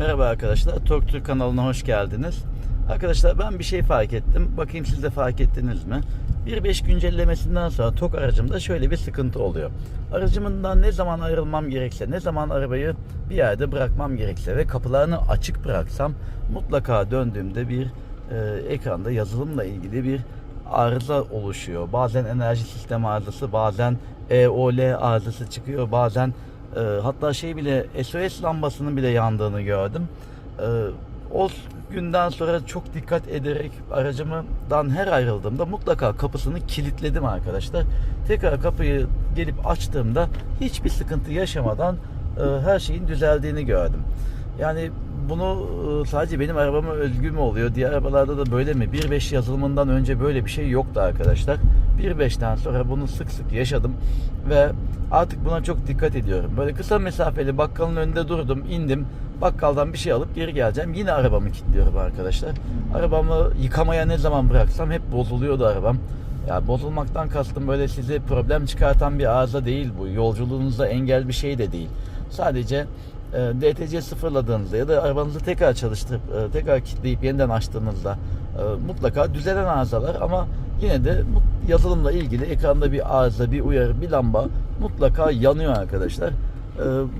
Merhaba arkadaşlar, Türk kanalına hoş geldiniz. Arkadaşlar ben bir şey fark ettim. Bakayım siz de fark ettiniz mi? 1.5 güncellemesinden sonra TOK aracımda şöyle bir sıkıntı oluyor. Aracımdan ne zaman ayrılmam gerekse, ne zaman arabayı bir yerde bırakmam gerekse ve kapılarını açık bıraksam mutlaka döndüğümde bir e, ekranda yazılımla ilgili bir arıza oluşuyor. Bazen enerji sistemi arızası, bazen EOL arızası çıkıyor, bazen e, hatta şey bile SOS lambasının bile yandığını gördüm. E, o günden sonra çok dikkat ederek aracımdan her ayrıldığımda mutlaka kapısını kilitledim arkadaşlar. Tekrar kapıyı gelip açtığımda hiçbir sıkıntı yaşamadan e, her şeyin düzeldiğini gördüm. Yani bunu e, sadece benim arabama özgü mü oluyor? Diğer arabalarda da böyle mi? 1.5 yazılımından önce böyle bir şey yoktu arkadaşlar. 1.5'ten sonra bunu sık sık yaşadım ve artık buna çok dikkat ediyorum. Böyle kısa mesafeli bakkalın önünde durdum, indim. Bakkaldan bir şey alıp geri geleceğim. Yine arabamı kilitliyorum arkadaşlar. Arabamı yıkamaya ne zaman bıraksam hep bozuluyordu arabam. Ya bozulmaktan kastım böyle size problem çıkartan bir arıza değil bu. Yolculuğunuza engel bir şey de değil. Sadece e, DTC sıfırladığınızda ya da arabanızı tekrar çalıştırıp e, tekrar kilitleyip yeniden açtığınızda e, mutlaka düzelen arızalar ama yine de yazılımla ilgili ekranda bir arıza, bir uyarı, bir lamba mutlaka yanıyor arkadaşlar. E,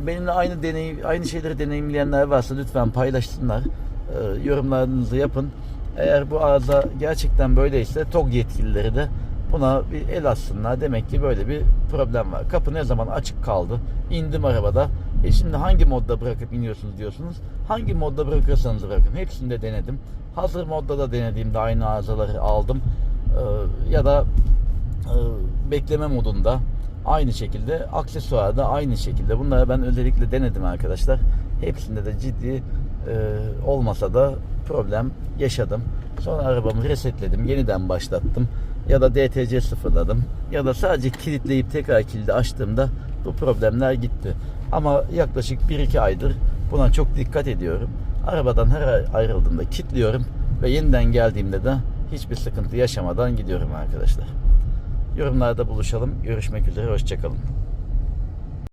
benimle aynı deneyim, aynı şeyleri deneyimleyenler varsa lütfen paylaşsınlar. E, yorumlarınızı yapın. Eğer bu arıza gerçekten böyleyse TOG yetkilileri de buna bir el atsınlar. Demek ki böyle bir problem var. Kapı ne zaman açık kaldı? İndim arabada. E şimdi hangi modda bırakıp iniyorsunuz diyorsunuz. Hangi modda bırakırsanız bırakın. Hepsini de denedim. Hazır modda da denediğimde aynı arızaları aldım. Ee, ya da e, bekleme modunda aynı şekilde aksesuarda aynı şekilde. Bunları ben özellikle denedim arkadaşlar. Hepsinde de ciddi e, olmasa da problem yaşadım. Sonra arabamı resetledim yeniden başlattım. Ya da DTC sıfırladım. Ya da sadece kilitleyip tekrar kilidi açtığımda bu problemler gitti. Ama yaklaşık 1-2 aydır buna çok dikkat ediyorum. Arabadan her ayrıldığımda kilitliyorum ve yeniden geldiğimde de hiçbir sıkıntı yaşamadan gidiyorum arkadaşlar. Yorumlarda buluşalım. Görüşmek üzere. Hoşçakalın.